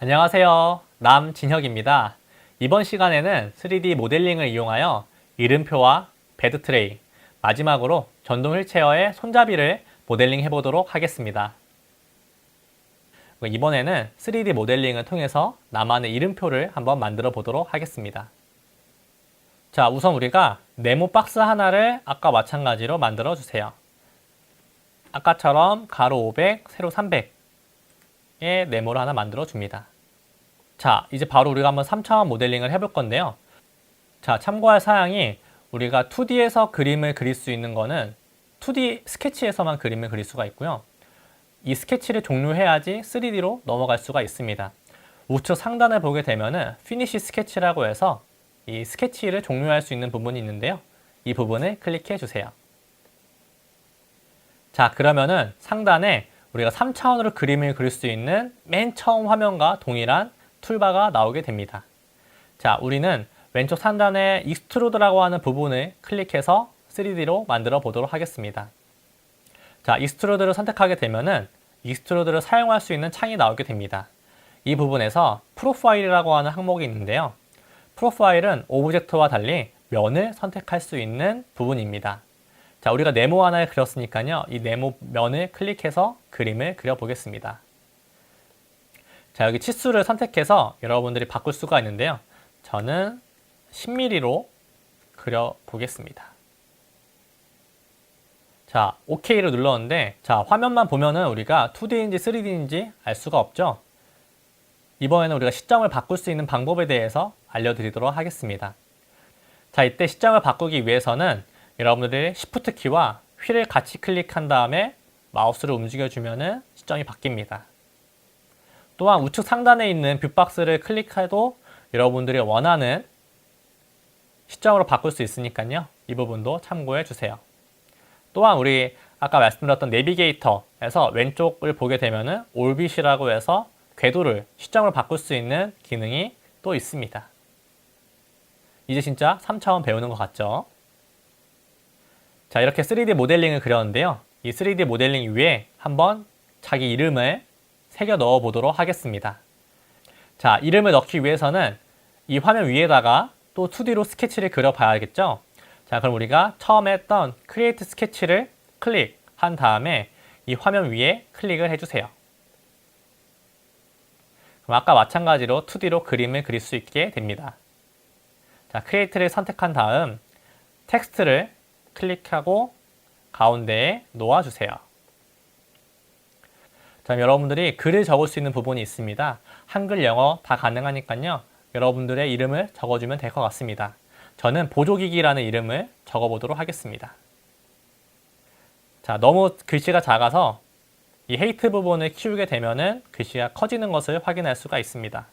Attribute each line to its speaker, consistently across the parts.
Speaker 1: 안녕하세요. 남진혁입니다. 이번 시간에는 3D 모델링을 이용하여 이름표와 베드 트레이, 마지막으로 전동 휠체어의 손잡이를 모델링 해보도록 하겠습니다. 이번에는 3D 모델링을 통해서 나만의 이름표를 한번 만들어 보도록 하겠습니다. 자, 우선 우리가 네모 박스 하나를 아까 마찬가지로 만들어 주세요. 아까처럼 가로 500, 세로 300 의 네모를 하나 만들어 줍니다. 자, 이제 바로 우리가 한번 3차원 모델링을 해볼 건데요. 자, 참고할 사항이 우리가 2D에서 그림을 그릴 수 있는 거는 2D 스케치에서만 그림을 그릴 수가 있고요. 이 스케치를 종료해야지 3D로 넘어갈 수가 있습니다. 우측 상단을 보게 되면은 피니시 스케치라고 해서 이 스케치를 종료할 수 있는 부분이 있는데요. 이 부분을 클릭해 주세요. 자, 그러면은 상단에 우리가 3차원으로 그림을 그릴 수 있는 맨 처음 화면과 동일한 툴바가 나오게 됩니다. 자, 우리는 왼쪽 상단에 익스트루드라고 하는 부분을 클릭해서 3D로 만들어 보도록 하겠습니다. 자, 익스트루드를 선택하게 되면은 익스트루드를 사용할 수 있는 창이 나오게 됩니다. 이 부분에서 프로파일이라고 하는 항목이 있는데요. 프로파일은 오브젝트와 달리 면을 선택할 수 있는 부분입니다. 자, 우리가 네모 하나를 그렸으니까요. 이 네모 면을 클릭해서 그림을 그려보겠습니다. 자, 여기 치수를 선택해서 여러분들이 바꿀 수가 있는데요. 저는 10mm로 그려보겠습니다. 자, OK를 눌렀는데, 자, 화면만 보면은 우리가 2D인지 3D인지 알 수가 없죠? 이번에는 우리가 시점을 바꿀 수 있는 방법에 대해서 알려드리도록 하겠습니다. 자, 이때 시점을 바꾸기 위해서는 여러분들이 Shift 키와 휠을 같이 클릭한 다음에 마우스를 움직여주면은 시점이 바뀝니다. 또한 우측 상단에 있는 뷰박스를 클릭해도 여러분들이 원하는 시점으로 바꿀 수 있으니까요. 이 부분도 참고해 주세요. 또한 우리 아까 말씀드렸던 내비게이터에서 왼쪽을 보게 되면은 올빗이라고 해서 궤도를 시점을 바꿀 수 있는 기능이 또 있습니다. 이제 진짜 3차원 배우는 것 같죠? 자, 이렇게 3D 모델링을 그렸는데요. 이 3D 모델링 위에 한번 자기 이름을 새겨 넣어 보도록 하겠습니다. 자, 이름을 넣기 위해서는 이 화면 위에다가 또 2D로 스케치를 그려 봐야겠죠? 자, 그럼 우리가 처음에 했던 크리에이트 스케치를 클릭한 다음에 이 화면 위에 클릭을 해주세요. 그럼 아까 마찬가지로 2D로 그림을 그릴 수 있게 됩니다. 자, 크리에이트를 선택한 다음 텍스트를 클릭하고 가운데에 놓아주세요. 자, 여러분들이 글을 적을 수 있는 부분이 있습니다. 한글, 영어 다 가능하니까요. 여러분들의 이름을 적어주면 될 것 같습니다. 저는 보조기기라는 이름을 적어보도록 하겠습니다. 자, 너무 글씨가 작아서 이 헤이트 부분을 키우게 되면은 글씨가 커지는 것을 확인할 수가 있습니다.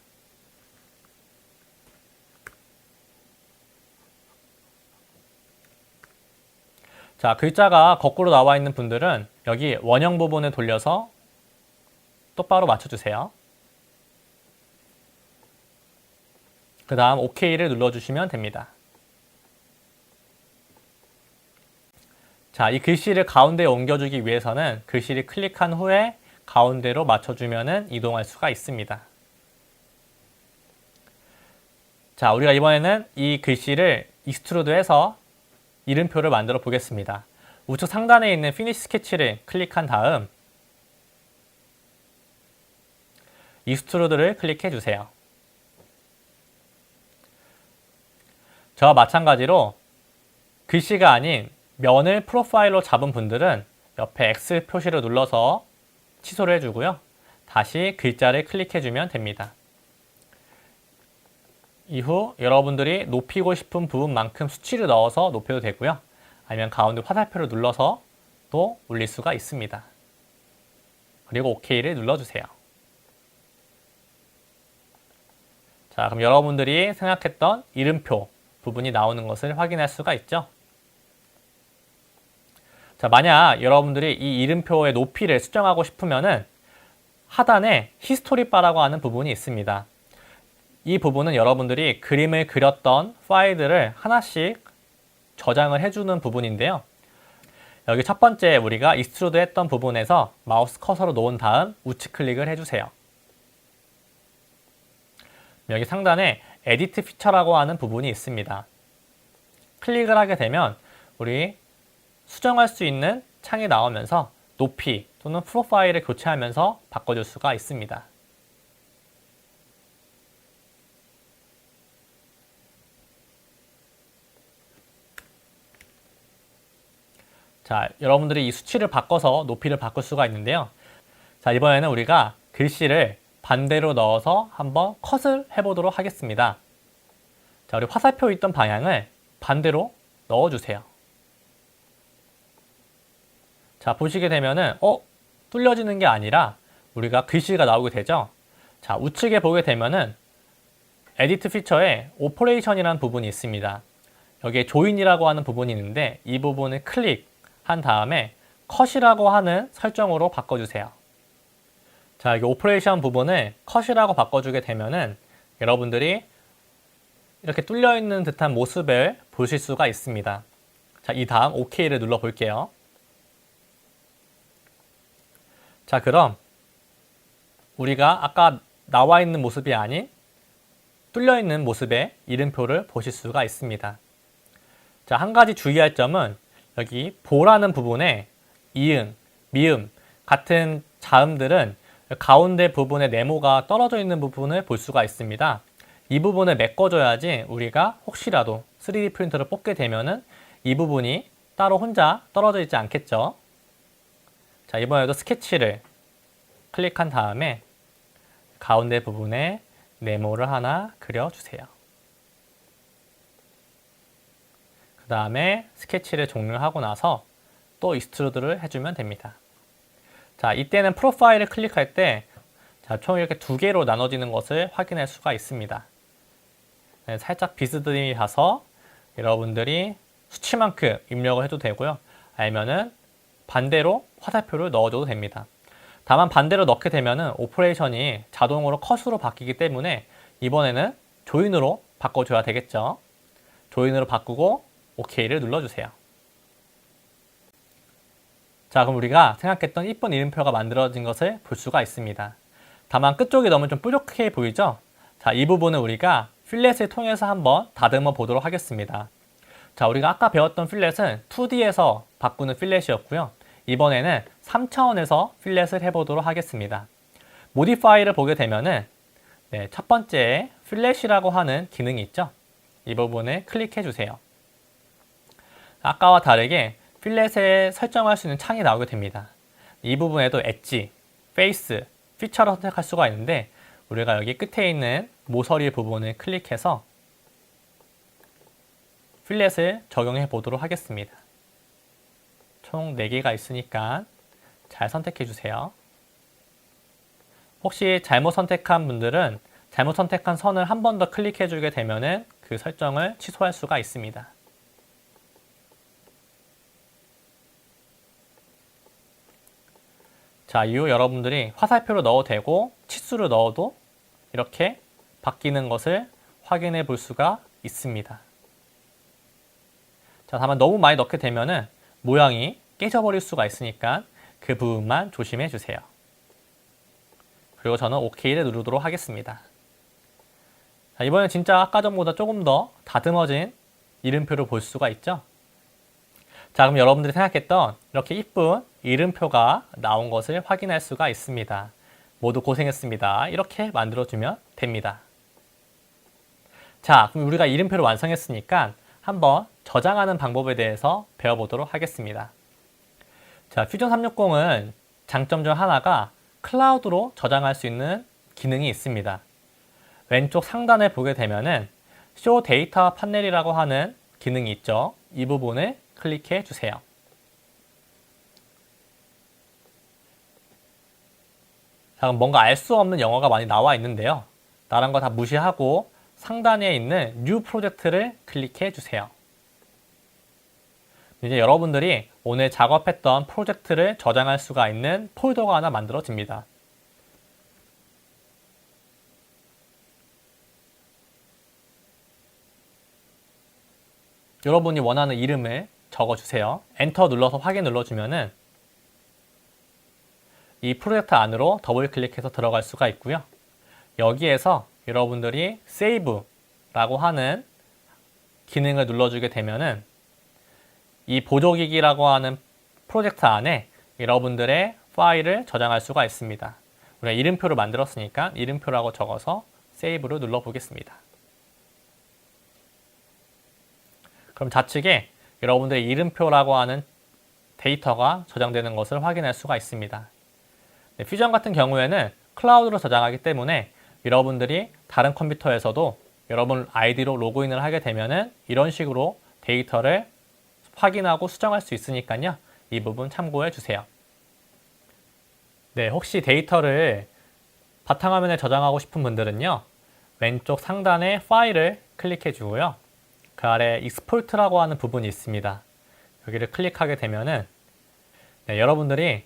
Speaker 1: 자, 글자가 거꾸로 나와 있는 분들은 여기 원형 부분을 돌려서 똑바로 맞춰주세요. 그 다음 OK를 눌러주시면 됩니다. 자, 이 글씨를 가운데에 옮겨주기 위해서는 글씨를 클릭한 후에 가운데로 맞춰주면 이동할 수가 있습니다. 자, 우리가 이번에는 이 글씨를 익스트루드해서 이름표를 만들어 보겠습니다. 우측 상단에 있는 피니시 스케치를 클릭한 다음 익스트루드를 클릭해 주세요. 저와 마찬가지로 글씨가 아닌 면을 프로파일로 잡은 분들은 옆에 X 표시를 눌러서 취소를 해주고요. 다시 글자를 클릭해주면 됩니다. 이후 여러분들이 높이고 싶은 부분만큼 수치를 넣어서 높여도 되고요. 아니면 가운데 화살표를 눌러서 또 올릴 수가 있습니다. 그리고 OK를 눌러주세요. 자, 그럼 여러분들이 생각했던 이름표 부분이 나오는 것을 확인할 수가 있죠. 자, 만약 여러분들이 이 이름표의 높이를 수정하고 싶으면은 하단에 히스토리 바라고 하는 부분이 있습니다. 이 부분은 여러분들이 그림을 그렸던 파일들을 하나씩 저장을 해주는 부분인데요. 여기 첫 번째 우리가 익스트루드 했던 부분에서 마우스 커서로 놓은 다음 우측 클릭을 해주세요. 여기 상단에 에디트 피처라고 하는 부분이 있습니다. 클릭을 하게 되면 우리 수정할 수 있는 창이 나오면서 높이 또는 프로파일을 교체하면서 바꿔줄 수가 있습니다. 자, 여러분들이 이 수치를 바꿔서 높이를 바꿀 수가 있는데요. 자, 이번에는 우리가 글씨를 반대로 넣어서 한번 컷을 해보도록 하겠습니다. 자, 우리 화살표 있던 방향을 반대로 넣어주세요. 자, 보시게 되면은, 어? 뚫려지는 게 아니라 우리가 글씨가 나오게 되죠? 자, 우측에 보게 되면은 에디트 피처에 오퍼레이션이라는 부분이 있습니다. 여기에 조인이라고 하는 부분이 있는데 이 부분을 클릭 한 다음에 컷이라고 하는 설정으로 바꿔주세요. 자, 여기 오퍼레이션 부분을 컷이라고 바꿔주게 되면은 여러분들이 이렇게 뚫려 있는 듯한 모습을 보실 수가 있습니다. 자, 이 다음 OK를 눌러 볼게요. 자, 그럼 우리가 아까 나와 있는 모습이 아닌 뚫려 있는 모습의 이름표를 보실 수가 있습니다. 자, 한 가지 주의할 점은 여기 보라는 부분에 이응, 미음 같은 자음들은 가운데 부분에 네모가 떨어져 있는 부분을 볼 수가 있습니다. 이 부분을 메꿔줘야지 우리가 혹시라도 3D 프린터를 뽑게 되면은 이 부분이 따로 혼자 떨어져 있지 않겠죠. 자, 이번에도 스케치를 클릭한 다음에 가운데 부분에 네모를 하나 그려주세요. 그 다음에 스케치를 종료하고 나서 또 익스트루드를 해주면 됩니다. 자, 이때는 프로파일을 클릭할 때 자, 총 이렇게 두 개로 나눠지는 것을 확인할 수가 있습니다. 네, 살짝 비스듬히 가서 여러분들이 수치만큼 입력을 해도 되고요. 아니면은 반대로 화살표를 넣어줘도 됩니다. 다만 반대로 넣게 되면은 오퍼레이션이 자동으로 컷으로 바뀌기 때문에 이번에는 조인으로 바꿔줘야 되겠죠. 조인으로 바꾸고 OK를 눌러주세요. 자, 그럼 우리가 생각했던 이쁜 이름표가 만들어진 것을 볼 수가 있습니다. 다만 끝쪽이 너무 좀 뾰족해 보이죠? 자, 이 부분은 우리가 필렛을 통해서 한번 다듬어 보도록 하겠습니다. 자, 우리가 아까 배웠던 필렛은 2D에서 바꾸는 필렛이었고요. 이번에는 3차원에서 필렛을 해보도록 하겠습니다. 모디파이를 보게 되면은 네, 첫 번째 필렛이라고 하는 기능이 있죠. 이 부분을 클릭해 주세요. 아까와 다르게 필렛에 설정할 수 있는 창이 나오게 됩니다. 이 부분에도 엣지, 페이스, 피처를 선택할 수가 있는데 우리가 여기 끝에 있는 모서리 부분을 클릭해서 필렛을 적용해 보도록 하겠습니다. 총 4개가 있으니까 잘 선택해 주세요. 혹시 잘못 선택한 분들은 잘못 선택한 선을 한 번 더 클릭해 주게 되면 그 설정을 취소할 수가 있습니다. 자, 이후 여러분들이 화살표를 넣어도 되고 치수를 넣어도 이렇게 바뀌는 것을 확인해 볼 수가 있습니다. 자, 다만 너무 많이 넣게 되면은 모양이 깨져버릴 수가 있으니까 그 부분만 조심해 주세요. 그리고 저는 OK를 누르도록 하겠습니다. 자, 이번엔 진짜 아까 전보다 조금 더 다듬어진 이름표를 볼 수가 있죠. 자, 그럼 여러분들이 생각했던 이렇게 이쁜 이름표가 나온 것을 확인할 수가 있습니다. 모두 고생했습니다. 이렇게 만들어주면 됩니다. 자, 그럼 우리가 이름표를 완성했으니까 한번 저장하는 방법에 대해서 배워보도록 하겠습니다. 자, 퓨전 360은 장점 중 하나가 클라우드로 저장할 수 있는 기능이 있습니다. 왼쪽 상단에 보게 되면은 쇼 데이터 판넬이라고 하는 기능이 있죠. 이 부분을 클릭해 주세요. 자, 그럼 뭔가 알 수 없는 영어가 많이 나와 있는데요. 다른 거다 무시하고 상단에 있는 New 프로젝트를 클릭해 주세요. 이제 여러분들이 오늘 작업했던 프로젝트를 저장할 수가 있는 폴더가 하나 만들어집니다. 여러분이 원하는 이름을 적어주세요. 엔터 눌러서 확인 눌러주면은 이 프로젝트 안으로 더블 클릭해서 들어갈 수가 있고요. 여기에서 여러분들이 Save라고 하는 기능을 눌러주게 되면은 이 보조기기라고 하는 프로젝트 안에 여러분들의 파일을 저장할 수가 있습니다. 우리가 이름표를 만들었으니까 이름표라고 적어서 세이브를 눌러 보겠습니다. 그럼 좌측에 여러분들의 이름표라고 하는 데이터가 저장되는 것을 확인할 수가 있습니다. 네, 퓨전 같은 경우에는 클라우드로 저장하기 때문에 여러분들이 다른 컴퓨터에서도 여러분 아이디로 로그인을 하게 되면은 이런 식으로 데이터를 확인하고 수정할 수 있으니까요. 이 부분 참고해 주세요. 네, 혹시 데이터를 바탕화면에 저장하고 싶은 분들은요. 왼쪽 상단에 파일을 클릭해 주고요. 그 아래 익스포트라고 하는 부분이 있습니다. 여기를 클릭하게 되면은 네, 여러분들이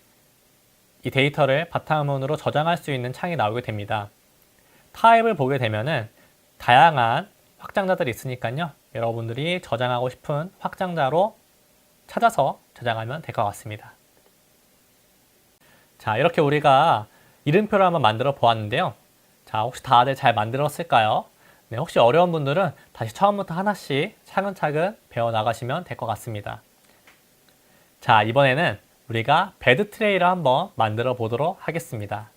Speaker 1: 이 데이터를 바탕화면으로 저장할 수 있는 창이 나오게 됩니다. 타입을 보게 되면은 다양한 확장자들이 있으니까요. 여러분들이 저장하고 싶은 확장자로 찾아서 저장하면 될 것 같습니다. 자, 이렇게 우리가 이름표를 한번 만들어 보았는데요. 자, 혹시 다들 잘 만들었을까요? 네, 혹시 어려운 분들은 다시 처음부터 하나씩 차근차근 배워 나가시면 될 것 같습니다. 자, 이번에는 우리가 베드 트레이를 한번 만들어 보도록 하겠습니다.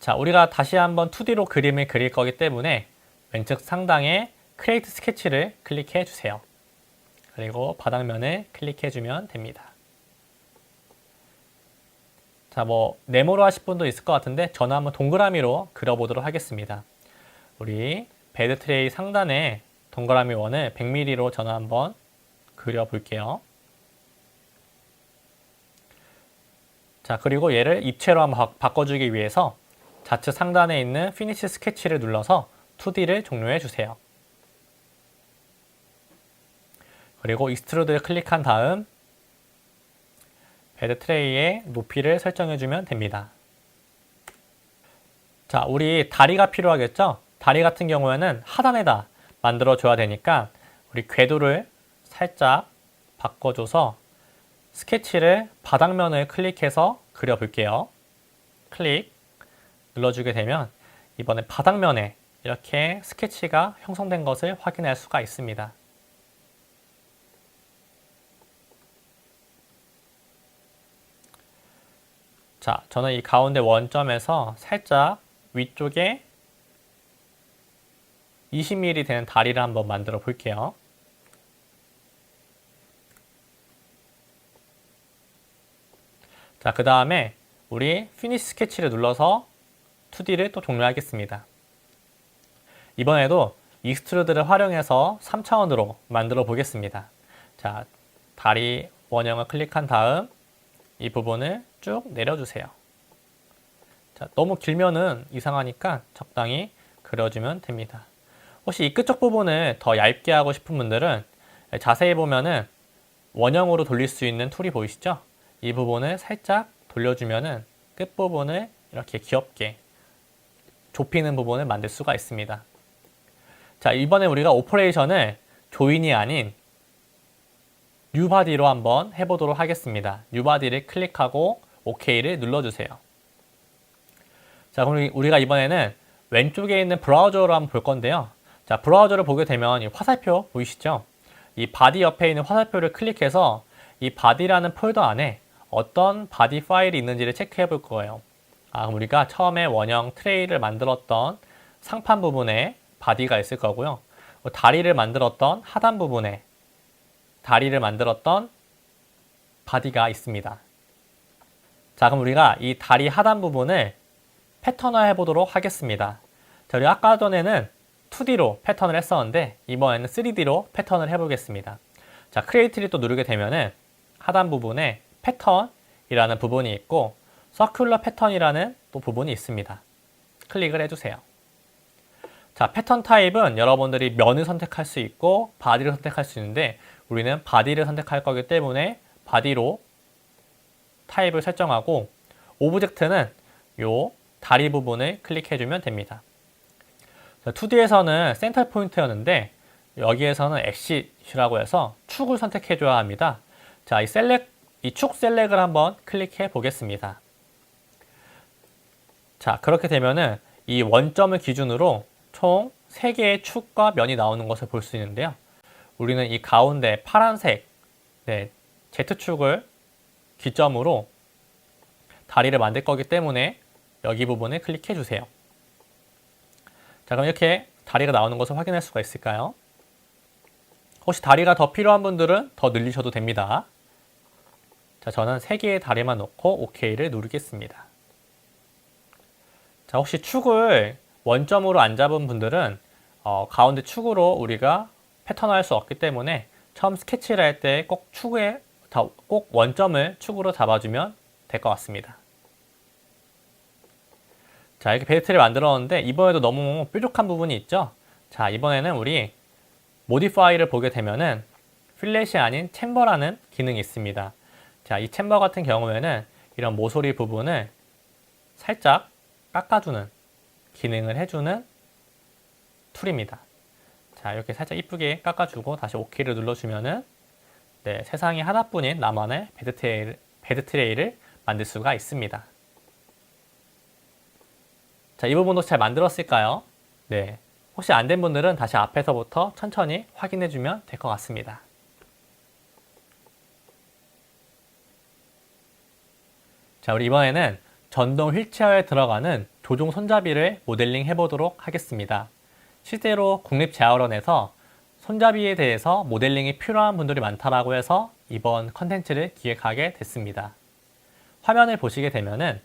Speaker 1: 자, 우리가 다시 한번 2D로 그림을 그릴 거기 때문에 왼쪽 상단에 크레이트 스케치를 클릭해 주세요. 그리고 바닥면을 클릭해 주면 됩니다. 자, 뭐 네모로 하실 분도 있을 것 같은데 저는 한번 동그라미로 그려보도록 하겠습니다. 우리 베드 트레이 상단에 동그라미 원을 100mm로 저는 한번 그려볼게요. 자, 그리고 얘를 입체로 한번 바꿔주기 위해서 좌측 상단에 있는 피니시 스케치를 눌러서 2D를 종료해 주세요. 그리고 익스트루드를 클릭한 다음 베드 트레이의 높이를 설정해주면 됩니다. 자, 우리 다리가 필요하겠죠? 다리 같은 경우에는 하단에다 만들어줘야 되니까 우리 궤도를 살짝 바꿔줘서 스케치를 바닥면을 클릭해서 그려볼게요. 클릭 눌러주게 되면 이번에 바닥면에 이렇게 스케치가 형성된 것을 확인할 수가 있습니다. 자, 저는 이 가운데 원점에서 살짝 위쪽에 20mm 되는 다리를 한번 만들어 볼게요. 자, 그 다음에 우리 피니시 스케치를 눌러서 2D를 또 종료하겠습니다. 이번에도 익스트루드를 활용해서 3차원으로 만들어 보겠습니다. 자, 다리 원형을 클릭한 다음 이 부분을 쭉 내려주세요. 자, 너무 길면은 이상하니까 적당히 그려주면 됩니다. 혹시 이 끝쪽 부분을 더 얇게 하고 싶은 분들은 자세히 보면은 원형으로 돌릴 수 있는 툴이 보이시죠? 이 부분을 살짝 돌려주면은 끝부분을 이렇게 귀엽게 좁히는 부분을 만들 수가 있습니다. 자, 이번에 우리가 오퍼레이션을 조인이 아닌 뉴바디로 한번 해보도록 하겠습니다. 뉴바디를 클릭하고 OK를 눌러주세요. 자, 그럼 우리가 이번에는 왼쪽에 있는 브라우저로 한번 볼 건데요. 자, 브라우저를 보게 되면 이 화살표 보이시죠? 이 바디 옆에 있는 화살표를 클릭해서 이 바디라는 폴더 안에 어떤 바디 파일이 있는지를 체크해 볼 거예요. 아, 그럼 우리가 처음에 원형 트레이를 만들었던 상판 부분에 바디가 있을 거고요. 다리를 만들었던 하단 부분에 다리를 만들었던 바디가 있습니다. 자, 그럼 우리가 이 다리 하단 부분을 패턴화 해보도록 하겠습니다. 자, 우리 아까 전에는 2D로 패턴을 했었는데 이번에는 3D로 패턴을 해보겠습니다. 자, 크리에이트를 또 누르게 되면은 하단 부분에 패턴이라는 부분이 있고 서큘러 패턴이라는 또 부분이 있습니다. 클릭을 해주세요. 자, 패턴 타입은 여러분들이 면을 선택할 수 있고 바디를 선택할 수 있는데 우리는 바디를 선택할 거기 때문에 바디로 타입을 설정하고 오브젝트는 요 다리 부분을 클릭해주면 됩니다. 2D에서는 센터 포인트였는데 여기에서는 엑시라고 해서 축을 선택해줘야 합니다. 자, 이 셀렉, 이 축 셀렉을 한번 클릭해 보겠습니다. 자, 그렇게 되면은 이 원점을 기준으로 총 3개의 축과 면이 나오는 것을 볼 수 있는데요. 우리는 이 가운데 파란색 네, Z축을 기점으로 다리를 만들 거기 때문에 여기 부분을 클릭해 주세요. 자, 그럼 이렇게 다리가 나오는 것을 확인할 수가 있을까요? 혹시 다리가 더 필요한 분들은 더 늘리셔도 됩니다. 자, 저는 3개의 다리만 놓고 OK를 누르겠습니다. 자, 혹시 축을 원점으로 안 잡은 분들은 어, 가운데 축으로 우리가 패턴화할 수 없기 때문에 처음 스케치를 할 때 꼭 축에 다- 꼭 원점을 축으로 잡아주면 될 것 같습니다. 자, 이렇게 벨트를 만들었는데 이번에도 너무 뾰족한 부분이 있죠? 자, 이번에는 우리 모디파이를 보게 되면은 필렛이 아닌 챔버라는 기능이 있습니다. 자, 이 챔버 같은 경우에는 이런 모서리 부분을 살짝 깎아주는 기능을 해주는 툴입니다. 자, 이렇게 살짝 이쁘게 깎아주고 다시 OK를 눌러주면은 네, 세상에 하나뿐인 나만의 베드 트레이를, 베드 트레이를 만들 수가 있습니다. 자, 이 부분도 잘 만들었을까요? 네. 혹시 안 된 분들은 다시 앞에서부터 천천히 확인해 주면 될 것 같습니다. 자, 우리 이번에는 전동 휠체어에 들어가는 조종 손잡이를 모델링 해보도록 하겠습니다. 실제로 국립재활원에서 손잡이에 대해서 모델링이 필요한 분들이 많다라고 해서 이번 컨텐츠를 기획하게 됐습니다. 화면을 보시게 되면은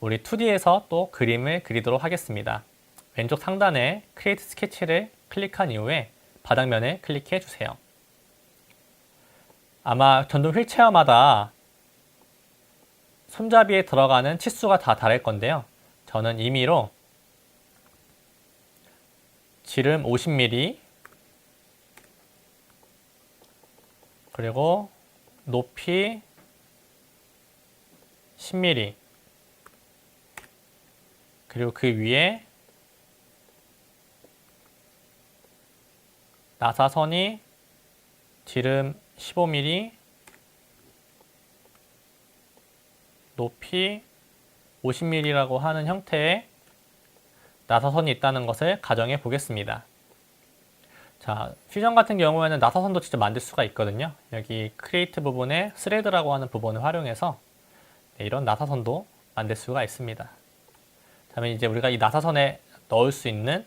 Speaker 1: 우리 2D에서 또 그림을 그리도록 하겠습니다. 왼쪽 상단에 크리에이트 스케치를 클릭한 이후에 바닥면을 클릭해 주세요. 아마 전동 휠체어마다 손잡이에 들어가는 치수가 다 다를 건데요. 저는 임의로 지름 50mm 그리고 높이 10mm 그리고 그 위에 나사선이 지름 15mm 높이 50mm라고 하는 형태의 나사선이 있다는 것을 가정해 보겠습니다. 자, 퓨전 같은 경우에는 나사선도 직접 만들 수가 있거든요. 여기 크리에이트 부분에 스레드라고 하는 부분을 활용해서 네, 이런 나사선도 만들 수가 있습니다. 다음에 이제 우리가 이 나사선에 넣을 수 있는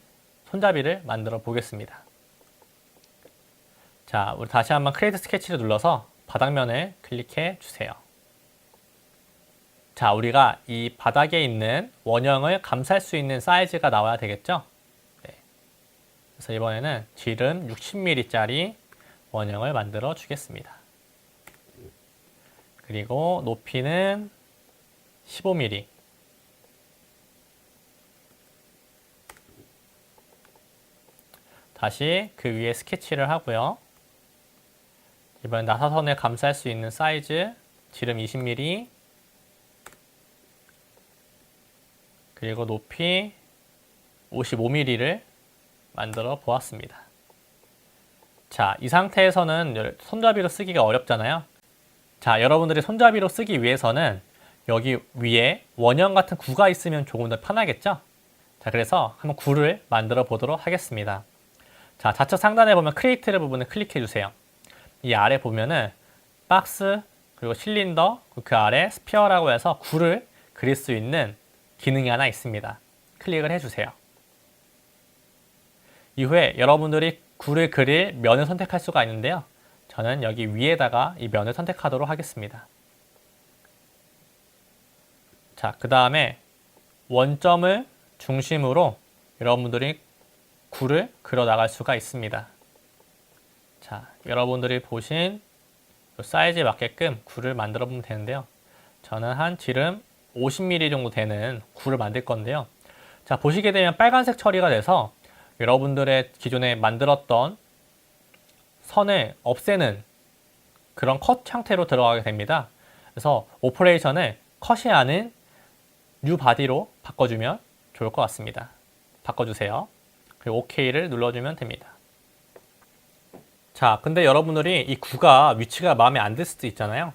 Speaker 1: 손잡이를 만들어 보겠습니다. 자, 우리 다시 한번 크리에이트 스케치를 눌러서 바닥면을 클릭해 주세요. 자, 우리가 이 바닥에 있는 원형을 감쌀 수 있는 사이즈가 나와야 되겠죠? 네. 그래서 이번에는 지름 60mm짜리 원형을 만들어 주겠습니다. 그리고 높이는 15mm. 다시 그 위에 스케치를 하고요. 이번엔 나사선을 감쌀 수 있는 사이즈 지름 20mm 그리고 높이 55mm를 만들어 보았습니다. 자, 이 상태에서는 손잡이로 쓰기가 어렵잖아요. 자, 여러분들이 손잡이로 쓰기 위해서는 여기 위에 원형 같은 구가 있으면 조금 더 편하겠죠? 자, 그래서 한번 구를 만들어 보도록 하겠습니다. 자, 좌측 상단에 보면 크리에이트를 부분을 클릭해 주세요. 이 아래 보면은 박스, 그리고 실린더, 그 아래 스피어라고 해서 구를 그릴 수 있는 기능이 하나 있습니다. 클릭을 해주세요. 이후에 여러분들이 구를 그릴 면을 선택할 수가 있는데요. 저는 여기 위에다가 이 면을 선택하도록 하겠습니다. 자, 그 다음에 원점을 중심으로 여러분들이 구를 그려 나갈 수가 있습니다. 자, 여러분들이 보신 사이즈에 맞게끔 구를 만들어 보면 되는데요. 저는 한 지름 50mm 정도 되는 구를 만들 건데요. 자, 보시게 되면 빨간색 처리가 돼서 여러분들의 기존에 만들었던 선을 없애는 그런 컷 형태로 들어가게 됩니다. 그래서 오퍼레이션을 컷이 아닌 뉴 바디로 바꿔주면 좋을 것 같습니다. 바꿔주세요. 그리고 OK를 눌러주면 됩니다. 자, 근데 여러분들이 이 구가 위치가 마음에 안 들 수도 있잖아요.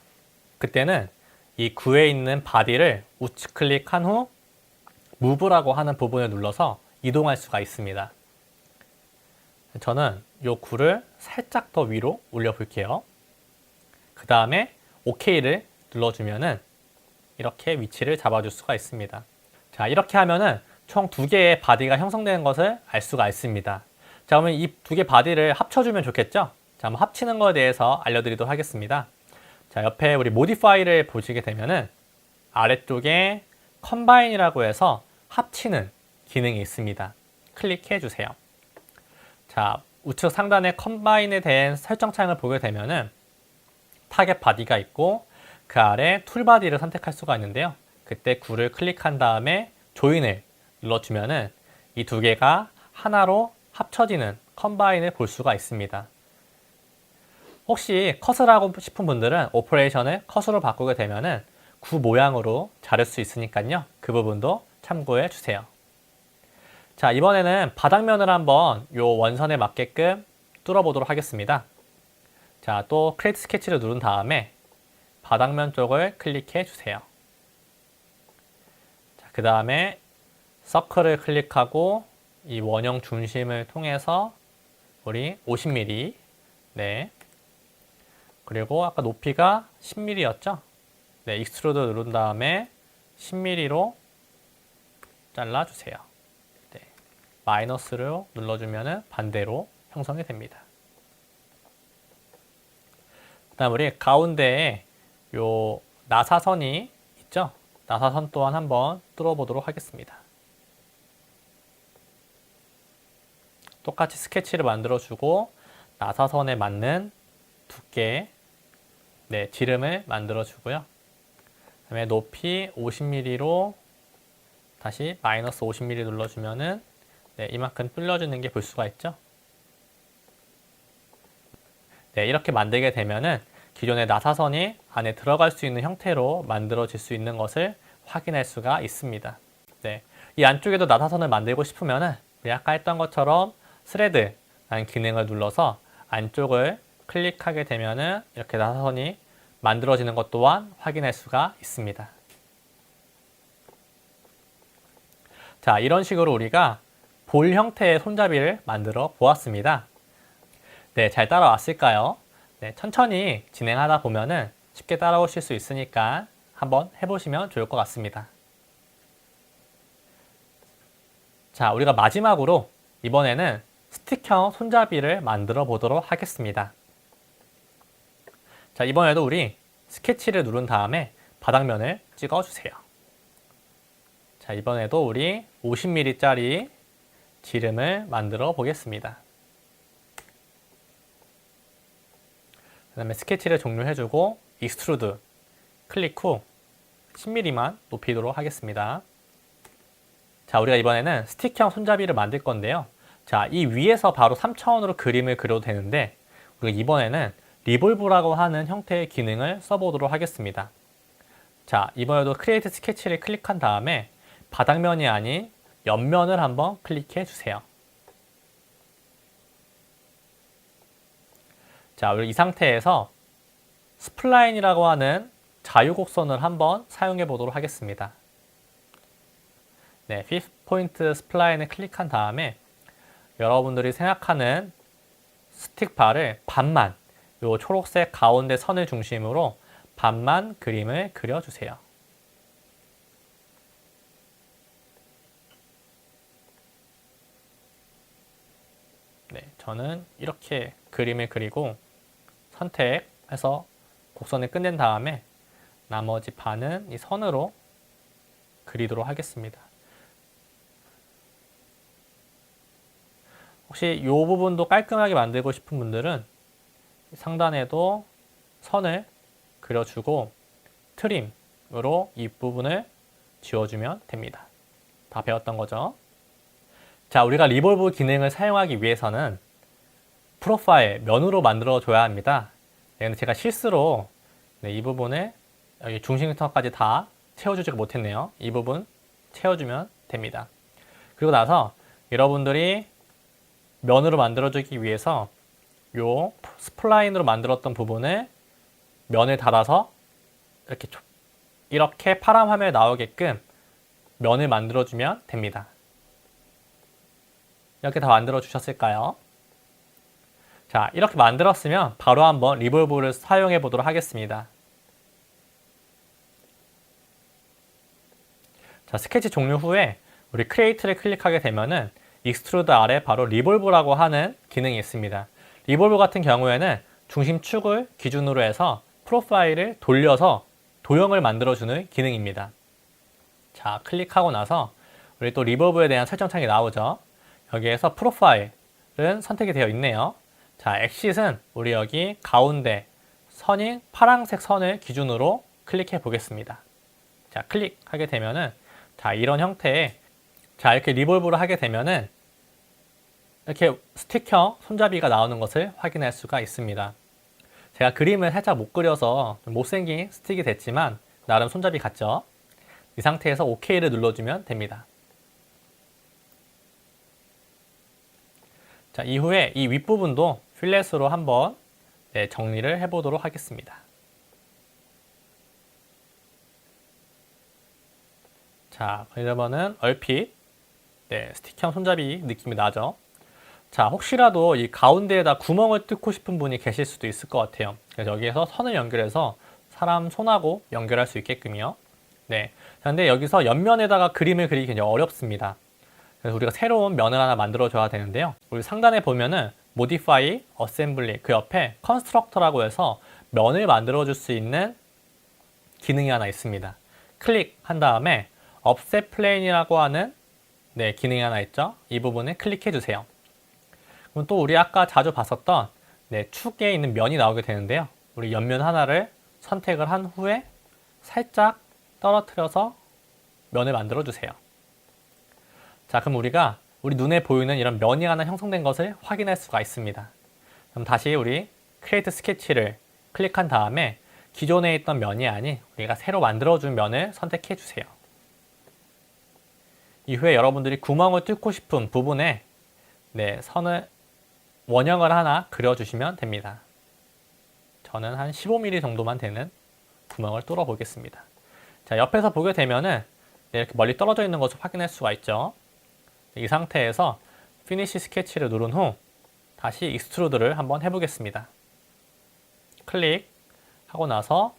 Speaker 1: 그때는 이 구에 있는 바디를 우측 클릭한 후 Move라고 하는 부분을 눌러서 이동할 수가 있습니다. 저는 이 굴을 살짝 더 위로 올려 볼게요. 그 다음에 OK를 눌러주면은 이렇게 위치를 잡아줄 수가 있습니다. 자, 이렇게 하면은 총 두 개의 바디가 형성되는 것을 알 수가 있습니다. 자, 그러면 이 두 개 바디를 합쳐주면 좋겠죠? 자, 한번 합치는 것에 대해서 알려드리도록 하겠습니다. 자, 옆에 우리 모디파이를 보시게 되면은 아래쪽에 컴바인이라고 해서 합치는 기능이 있습니다. 클릭해 주세요. 자, 우측 상단에 컴바인에 대한 설정 창을 보게 되면은 타겟 바디가 있고 그 아래 툴 바디를 선택할 수가 있는데요. 그때 굴을 클릭한 다음에 조인을 눌러주면은 이 두 개가 하나로 합쳐지는 컴바인을 볼 수가 있습니다. 혹시 컷을 하고 싶은 분들은 오퍼레이션을 컷으로 바꾸게 되면은 구 모양으로 자를 수 있으니까요. 그 부분도 참고해 주세요. 자, 이번에는 바닥면을 한번 요 원선에 맞게끔 뚫어보도록 하겠습니다. 자, 또 크레이트 스케치를 누른 다음에 바닥면 쪽을 클릭해 주세요. 자, 그 다음에 서클을 클릭하고 이 원형 중심을 통해서 우리 50mm 네 그리고 아까 높이가 10mm였죠? 네, 익스트루드 누른 다음에 10mm로 잘라주세요. 네, 마이너스로 눌러주면 반대로 형성이 됩니다. 그 다음 우리 가운데에 요 나사선이 있죠? 나사선 또한 한번 뚫어보도록 하겠습니다. 똑같이 스케치를 만들어주고 나사선에 맞는 두께 네, 지름을 만들어주고요. 그 다음에 높이 50mm로 다시 마이너스 50mm 눌러주면은 네, 이만큼 뚫려주는 게 볼 수가 있죠. 네, 이렇게 만들게 되면은 기존의 나사선이 안에 들어갈 수 있는 형태로 만들어질 수 있는 것을 확인할 수가 있습니다. 네, 이 안쪽에도 나사선을 만들고 싶으면은 아까 했던 것처럼 스레드라는 기능을 눌러서 안쪽을 클릭하게 되면은 이렇게 나사선이 만들어지는 것 또한 확인할 수가 있습니다. 자, 이런 식으로 우리가 볼 형태의 손잡이를 만들어 보았습니다. 네, 잘 따라왔을까요? 네, 천천히 진행하다 보면은 쉽게 따라오실 수 있으니까 한번 해보시면 좋을 것 같습니다. 자, 우리가 마지막으로 이번에는 스틱형 손잡이를 만들어 보도록 하겠습니다. 자, 이번에도 우리 스케치를 누른 다음에 바닥면을 찍어 주세요. 자, 이번에도 우리 50mm짜리 지름을 만들어 보겠습니다. 그 다음에 스케치를 종료해주고 익스트루드 클릭 후 10mm만 높이도록 하겠습니다. 자, 우리가 이번에는 스틱형 손잡이를 만들 건데요. 자, 이 위에서 바로 3차원으로 그림을 그려도 되는데 우리가 이번에는 리볼브라고 하는 형태의 기능을 써보도록 하겠습니다. 자, 이번에도 크리에이트 스케치를 클릭한 다음에 바닥면이 아닌 옆면을 한번 클릭해 주세요. 자, 이 상태에서 스플라인이라고 하는 자유곡선을 한번 사용해 보도록 하겠습니다. 네, 5 포인트 스플라인을 클릭한 다음에 여러분들이 생각하는 스틱바를 반만 요 초록색 가운데 선을 중심으로 반만 그림을 그려주세요. 네, 저는 이렇게 그림을 그리고 선택해서 곡선을 끝낸 다음에 나머지 반은 이 선으로 그리도록 하겠습니다. 혹시 이 부분도 깔끔하게 만들고 싶은 분들은 상단에도 선을 그려주고 트림으로 이 부분을 지워주면 됩니다. 다 배웠던 거죠. 자, 우리가 리볼브 기능을 사용하기 위해서는 프로파일 면으로 만들어 줘야 합니다. 네, 근데 제가 실수로 네, 이 부분을 여기 중심터까지 다 채워주지 못했네요. 이 부분 채워주면 됩니다. 그리고 나서 여러분들이 면으로 만들어주기 위해서 요 스플라인으로 만들었던 부분을 면을 닫아서 이렇게 이렇게 파란 화면에 나오게끔 면을 만들어주면 됩니다. 이렇게 다 만들어 주셨을까요? 자, 이렇게 만들었으면 바로 한번 리볼브를 사용해 보도록 하겠습니다. 자, 스케치 종료 후에 우리 크리에이트를 클릭하게 되면은 익스트루드 아래 바로 리볼브라고 하는 기능이 있습니다. 리볼브 같은 경우에는 중심축을 기준으로 해서 프로파일을 돌려서 도형을 만들어주는 기능입니다. 자, 클릭하고 나서 우리 또 리볼브에 대한 설정창이 나오죠. 여기에서 프로파일은 선택이 되어 있네요. 자, 엑싯은 우리 여기 가운데 선인 파란색 선을 기준으로 클릭해 보겠습니다. 자, 클릭하게 되면은 자, 이런 형태의 자, 이렇게 리볼브를 하게 되면은 이렇게 스틱형 손잡이가 나오는 것을 확인할 수가 있습니다. 제가 그림을 살짝 못 그려서 좀 못생긴 스틱이 됐지만 나름 손잡이 같죠? 이 상태에서 OK를 눌러주면 됩니다. 자, 이후에 이 윗부분도 필렛으로 한번 네, 정리를 해보도록 하겠습니다. 자, 그러면은 얼핏 네, 스틱형 손잡이 느낌이 나죠? 자, 혹시라도 이 가운데에다 구멍을 뚫고 싶은 분이 계실 수도 있을 것 같아요. 그래서 여기에서 선을 연결해서 사람 손하고 연결할 수 있게끔요. 네. 그런데 여기서 옆면에다가 그림을 그리기 굉장히 어렵습니다. 그래서 우리가 새로운 면을 하나 만들어 줘야 되는데요. 우리 상단에 보면은 Modify, Assembly 그 옆에 Constructor라고 해서 면을 만들어 줄 수 있는 기능이 하나 있습니다. 클릭한 다음에 Offset Plane이라고 하는 네, 기능이 하나 있죠. 이 부분을 클릭해 주세요. 그럼 또 우리 아까 자주 봤었던 네, 축에 있는 면이 나오게 되는데요. 우리 옆면 하나를 선택을 한 후에 살짝 떨어뜨려서 면을 만들어 주세요. 자, 그럼 우리가 우리 눈에 보이는 이런 면이 하나 형성된 것을 확인할 수가 있습니다. 그럼 다시 우리 크리에이트 스케치를 클릭한 다음에 기존에 있던 면이 아닌 우리가 새로 만들어준 면을 선택해 주세요. 이후에 여러분들이 구멍을 뚫고 싶은 부분에 네, 선을 원형을 하나 그려주시면 됩니다. 저는 한 15mm 정도만 되는 구멍을 뚫어 보겠습니다. 자, 옆에서 보게 되면은 네, 이렇게 멀리 떨어져 있는 것을 확인할 수가 있죠. 이 상태에서 피니시 스케치를 누른 후 다시 익스트루드를 한번 해보겠습니다. 클릭하고 나서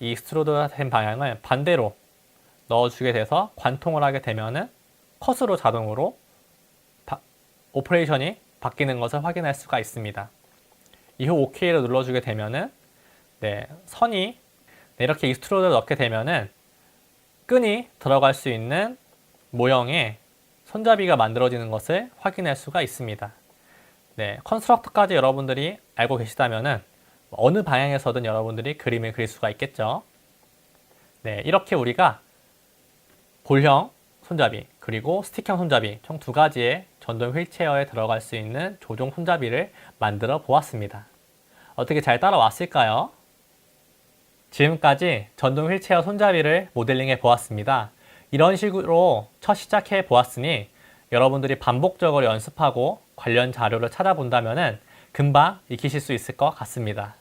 Speaker 1: 이 익스트루드 된 방향을 반대로 넣어주게 돼서 관통을 하게 되면은 컷으로 자동으로 바, 오퍼레이션이 바뀌는 것을 확인할 수가 있습니다. 이후 OK를 눌러주게 되면은 네, 선이 네, 이렇게 익스트루드를 넣게 되면은 끈이 들어갈 수 있는 모형의 손잡이가 만들어지는 것을 확인할 수가 있습니다. 네, 컨스트럭터까지 여러분들이 알고 계시다면은 어느 방향에서든 여러분들이 그림을 그릴 수가 있겠죠. 네, 이렇게 우리가 볼형 손잡이 그리고 스틱형 손잡이 총 두 가지의 전동 휠체어에 들어갈 수 있는 조종 손잡이를 만들어 보았습니다. 어떻게 잘 따라왔을까요? 지금까지 전동 휠체어 손잡이를 모델링해 보았습니다. 이런 식으로 첫 시작해 보았으니 여러분들이 반복적으로 연습하고 관련 자료를 찾아본다면 금방 익히실 수 있을 것 같습니다.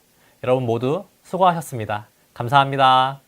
Speaker 1: 여러분 모두 수고하셨습니다. 감사합니다.